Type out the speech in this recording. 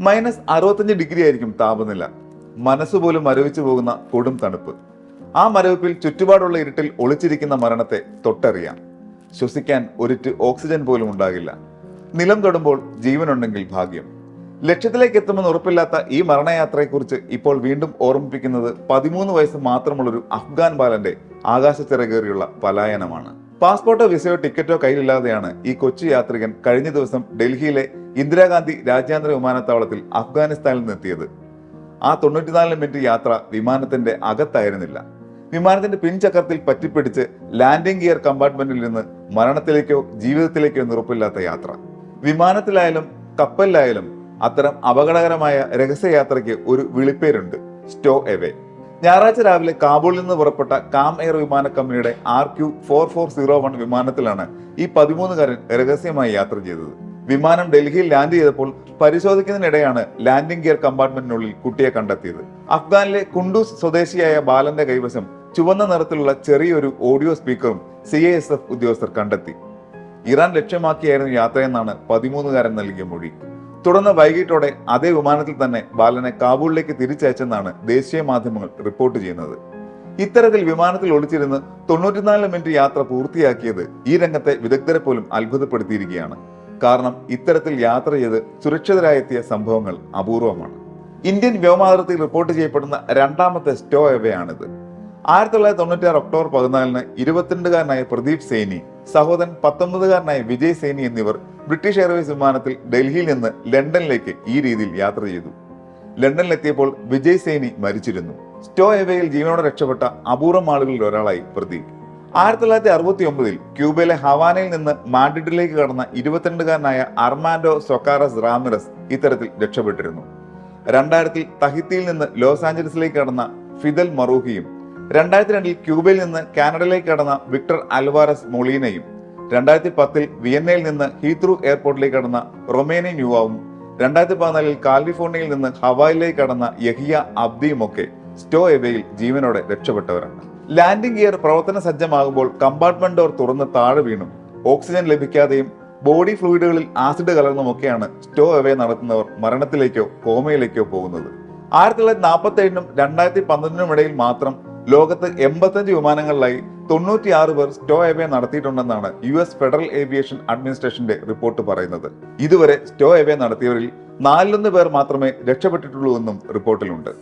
Minus അറുപത്തഞ്ച് degree ആയിരിക്കും താപനില. മനസ്സുപോലും മരവിച്ചു പോകുന്ന കൊടും തണുപ്പ്. ആ മരവിപ്പിൽ ചുറ്റുപാടുള്ള ഇരുട്ടിൽ ഒളിച്ചിരിക്കുന്ന മരണത്തെ തൊട്ടറിയാം. ശ്വസിക്കാൻ ഒരിറ്റ് ഓക്സിജൻ പോലും ഉണ്ടാകില്ല. നിലം തൊടുമ്പോൾ ജീവനുണ്ടെങ്കിൽ ഭാഗ്യം. ലക്ഷ്യത്തിലേക്ക് എത്തുമെന്ന് ഉറപ്പില്ലാത്ത ഈ മരണയാത്രയെക്കുറിച്ച് ഇപ്പോൾ വീണ്ടും ഓർമ്മിപ്പിക്കുന്നത് പതിമൂന്ന് വയസ്സ് മാത്രമുള്ളൊരു അഫ്ഗാൻ ബാലന്റെ ആകാശച്ചിറകേറിയുള്ള പലായനമാണ്. പാസ്പോർട്ടോ വിസയോ ടിക്കറ്റോ കയ്യിലില്ലാതെയാണ് ഈ കൊച്ചു യാത്രികൻ കഴിഞ്ഞ ദിവസം ഡൽഹിയിലെ ഇന്ദിരാഗാന്ധി രാജ്യാന്തര വിമാനത്താവളത്തിൽ അഫ്ഗാനിസ്ഥാനിൽ നിന്നെത്തിയത്. ആ തൊണ്ണൂറ്റിനാല് മിനിറ്റ് യാത്ര വിമാനത്തിന്റെ അകത്തായിരുന്നില്ല. വിമാനത്തിന്റെ പിൻചക്രത്തിൽ പറ്റിപ്പിടിച്ച് ലാൻഡിംഗ് ഗിയർ കമ്പാർട്ട്മെന്റിൽ നിന്ന് മരണത്തിലേക്കോ ജീവിതത്തിലേക്കോ നിറപ്പില്ലാത്ത യാത്ര. വിമാനത്തിലായാലും കപ്പലിലായാലും അത്തരം അപകടകരമായ രഹസ്യയാത്രയ്ക്ക് ഒരു വിളിപ്പേരുണ്ട്. സ്റ്റോ എവേ. ഞായറാഴ്ച രാവിലെ കാബൂളിൽ നിന്ന് പുറപ്പെട്ട കാം എയർ വിമാന കമ്പനിയുടെ R Q four four zero one വിമാനത്തിലാണ് ഈ പതിമൂന്നുകാരൻ രഹസ്യമായി യാത്ര ചെയ്തത്. വിമാനം ഡൽഹിയിൽ ലാൻഡ് ചെയ്തപ്പോൾ പരിശോധിക്കുന്നതിനിടെയാണ് ലാൻഡിംഗ് ഗിയർ കമ്പാർട്ട്മെന്റിനുള്ളിൽ കുട്ടിയെ കണ്ടെത്തിയത്. അഫ്ഗാനിലെ കുണ്ടൂസ് സ്വദേശിയായ ബാലന്റെ കൈവശം ചുവന്ന നിറത്തിലുള്ള ചെറിയൊരു ഓഡിയോ സ്പീക്കറും സി എ എസ് എഫ് ഉദ്യോഗസ്ഥർ കണ്ടെത്തി. ഇറാൻ ലക്ഷ്യമാക്കിയായിരുന്നു യാത്രയെന്നാണ് പതിമൂന്നുകാരൻ നൽകിയ മൊഴി. തുടർന്ന് വൈകിട്ടോടെ അതേ വിമാനത്തിൽ തന്നെ ബാലനെ കാബൂളിലേക്ക് തിരിച്ചയച്ചെന്നാണ് ദേശീയ മാധ്യമങ്ങൾ റിപ്പോർട്ട് ചെയ്യുന്നത്. ഇത്തരത്തിൽ വിമാനത്തിൽ ഒളിച്ചിരുന്ന് തൊണ്ണൂറ്റിനാല് മിനിറ്റ് യാത്ര പൂർത്തിയാക്കിയത് ഈ രംഗത്തെ വിദഗ്ധരെ പോലും അത്ഭുതപ്പെടുത്തിയിരിക്കുകയാണ്. കാരണം ഇത്തരത്തിൽ യാത്ര ചെയ്ത് സുരക്ഷിതരായെത്തിയ സംഭവങ്ങൾ അപൂർവമാണ്. ഇന്ത്യൻ വ്യോമാതിർത്തിയിൽ റിപ്പോർട്ട് ചെയ്യപ്പെടുന്ന രണ്ടാമത്തെ സ്റ്റോ എവയാണിത് ആയിരത്തി തൊള്ളായിരത്തി തൊണ്ണൂറ്റി ഒക്ടോബർ പതിനാലിന് ഇരുപത്തിരണ്ടുകാരനായ പ്രദീപ് സൈനി സഹോദരൻ പത്തൊമ്പതുകാരനായ വിജയ് സേനി എന്നിവർ ബ്രിട്ടീഷ് എയർവേസ് വിമാനത്തിൽ ഡൽഹിയിൽ നിന്ന് ലണ്ടനിലേക്ക് ഈ രീതിയിൽ യാത്ര ചെയ്തു. ലണ്ടനിലെത്തിയപ്പോൾ വിജയ് സേനി മരിച്ചിരുന്നു. സ്റ്റോ എവയിൽ ജീവനോടെ രക്ഷപ്പെട്ട അപൂർവം ആളുകളിൽ ഒരാളായി പ്രതീക്. ആയിരത്തി തൊള്ളായിരത്തി അറുപത്തി ഒമ്പതിൽ ക്യൂബയിലെ ഹവാനയിൽ നിന്ന് മാഡ്രിഡിലേക്ക് കടന്ന ഇരുപത്തിരണ്ടുകാരനായ അർമാൻഡോ സൊക്കാറസ് റാമിറസ് ഇത്തരത്തിൽ രക്ഷപ്പെട്ടിരുന്നു. രണ്ടായിരത്തിൽ തഹിത്തിയിൽ നിന്ന് ലോസ് ആഞ്ചലസിലേക്ക് കടന്ന ഫിദൽ മറൂഹിയും രണ്ടായിരത്തി രണ്ടിൽ ക്യൂബയിൽ നിന്ന് കാനഡയിലേക്ക് കടന്ന വിക്ടർ അൽവാരസ് മൊളീനയും രണ്ടായിരത്തി പത്തിൽ വിയന്നയിൽ നിന്ന് ഹീത്രൂ എയർപോർട്ടിലേക്ക് കടന്ന റൊമേനി യുവാവും രണ്ടായിരത്തി പതിനാലിൽ കാലിഫോർണിയയിൽ നിന്ന് ഹവായിലേക്ക് കടന്ന യഹിയ അബ്ദിയുമൊക്കെ സ്റ്റോ എവയിൽ ജീവനോടെ രക്ഷപ്പെട്ടവരാണ്. ലാൻഡിംഗ് ഗിയർ പ്രവർത്തന സജ്ജമാകുമ്പോൾ കമ്പാർട്ട്മെന്റ് ഡോർ തുറന്ന് താഴെ വീണും. ഓക്സിജൻ ലഭിക്കാതെയും ബോഡി ഫ്ലൂയിഡുകളിൽ ആസിഡ് കലർന്നുമൊക്കെയാണ് സ്റ്റോ എവേ നടത്തുന്നവർ മരണത്തിലേക്കോ കോമയിലേക്കോ പോകുന്നത്. ആയിരത്തി തൊള്ളായിരത്തി നാൽപ്പത്തി ഏഴിനും രണ്ടായിരത്തി പന്ത്രണ്ടിനും ഇടയിൽ മാത്രം ലോകത്ത് എൺപത്തഞ്ച് വിമാനങ്ങളിലായി തൊണ്ണൂറ്റിയാറ് പേർ സ്റ്റോ എവേ നടത്തിയിട്ടുണ്ടെന്നാണ് യു എസ് ഫെഡറൽ ഏവിയേഷൻ അഡ്മിനിസ്ട്രേഷന്റെ റിപ്പോർട്ട് പറയുന്നത്. ഇതുവരെ സ്റ്റോ എവേ നടത്തിയവരിൽ നാലിലൊന്ന് പേർ മാത്രമേ രക്ഷപ്പെട്ടിട്ടുള്ളൂ എന്നും റിപ്പോർട്ടിലുണ്ട്.